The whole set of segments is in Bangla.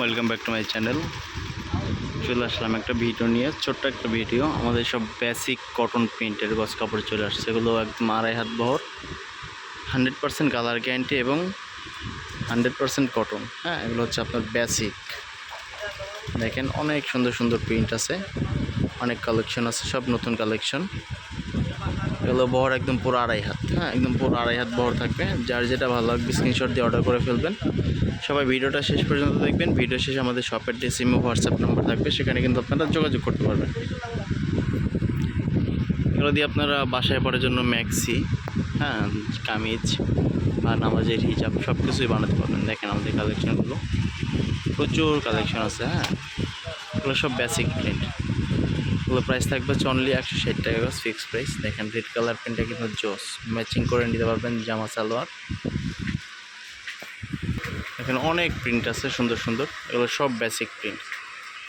Welcome back to my channel চলে আসলাম একটা ভিডিও নিয়ে, ছোট্ট একটা ভিডিও আমাদের সব বেসিক কটন প্রিন্টের গছ কাপড় চলে আসছে। এগুলো একদম আড়াই হাত বহর। হান্ড্রেড পার্সেন্ট কালার গ্যারান্টি এবং হান্ড্রেড পার্সেন্ট কটন হ্যাঁ এগুলো হচ্ছে আপনার বেসিক দেখেন, অনেক সুন্দর সুন্দর প্রিন্ট আছে। অনেক কালেকশন আছে, সব নতুন কালেকশন এগুলো বহর একদম পুরো আড়াই হাত হ্যাঁ একদম পুরো আড়াই হাত বহর থাকবে। যার যেটা ভালো লাগবে স্ক্রিনশট দিয়ে অর্ডার করে ফেলবেন। সবাই ভিডিওটা শেষ পর্যন্ত দেখবেন। ভিডিও শেষে আমাদের শপের যে সিম হোয়াটসঅ্যাপ নাম্বার থাকবে, সেখানে কিন্তু আপনারা যোগাযোগ করতে পারবেন। এগুলো দিয়ে আপনারা বাসায় পড়ার জন্য ম্যাক্সি হ্যাঁ কামিজ বা নামাজের হিজাব সব কিছুই বানাতে পারবেন। দেখেন আমাদের কালেকশনগুলো প্রচুর কালেকশন আছে হ্যাঁ। এগুলো সব বেসিক প্রিন্ট এগুলো প্রাইস থাকবে হচ্ছে অনলি একশো ষাট টাকা করে ফিক্স প্রাইস দেখেন রেড কালার প্রিন্টটা কিন্তু জোস। ম্যাচিং করে নিতে পারবেন জামা, সালোয়ার। এখানে অনেক প্রিন্ট আছে, সুন্দর সুন্দর। এগুলো সব বেসিক প্রিন্ট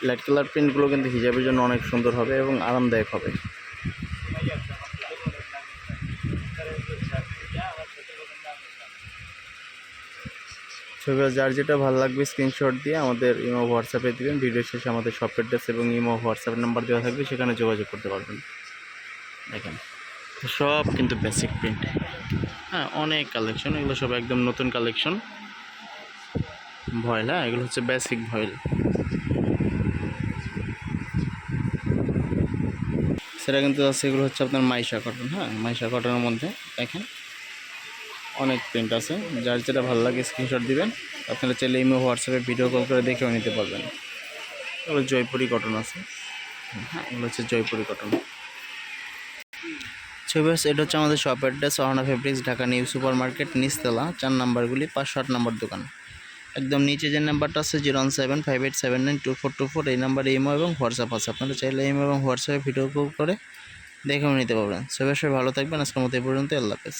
লাইট কালার প্রিন্টগুলো কিন্তু হিজাবের জন্য অনেক সুন্দর হবে এবং আরামদায়ক হবে। ছবি যার যেটা ভালো লাগবে স্ক্রিনশট দিয়ে আমাদের ইমো হোয়াটসঅ্যাপে দেবেন। ভিডিও শেষে আমাদের শপ অ্যাড্রেস এবং ইমো হোয়াটসঅ্যাপ নাম্বার দেওয়া থাকবে, সেখানে যোগাযোগ করতে পারবেন। দেখেন সব কিন্তু বেসিক প্রিন্ট হ্যাঁ অনেক কালেকশন এগুলো সব একদম নতুন কালেকশন ভয়েল হ্যাঁ এগুলো হচ্ছে বেসিক ভয়েল। সেটা কিন্তু আছে, এগুলো হচ্ছে আপনার মাইশা কটন হ্যাঁ মাইশা কটনের মধ্যে। দেখেন অনেক প্রিন্ট আছে। যার যেটা ভালো লাগে স্ক্রিনশট দিবেন। আপনারা চাইলে ইমো হোয়াটসঅ্যাপে ভিডিও কল করে দেখেও নিতে পারবেন। এগুলো জয়পুরি কটন আছে। হ্যাঁ এগুলো হচ্ছে জয়পুরি কটন ছবি এটা হচ্ছে আমাদের shop address Ahona fabrics Dhaka new super market নিচতলা চার নাম্বারগুলি, পাঁচশো আট নাম্বার দোকান। একদম নিচে যে নাম্বারটা আছে zero one seven five eight seven nine two four two four এই নাম্বারে ইমো এবং হোয়াটসঅ্যাপ আছে। আপনারা চাইলে ইমো এবং হোয়াটসঅ্যাপে ভিডিও কল করে দেখেও নিতে পারবেন। সবাই ভালো থাকবেন। আজকের মতো এই পর্যন্ত আল্লাহ হাফেজ।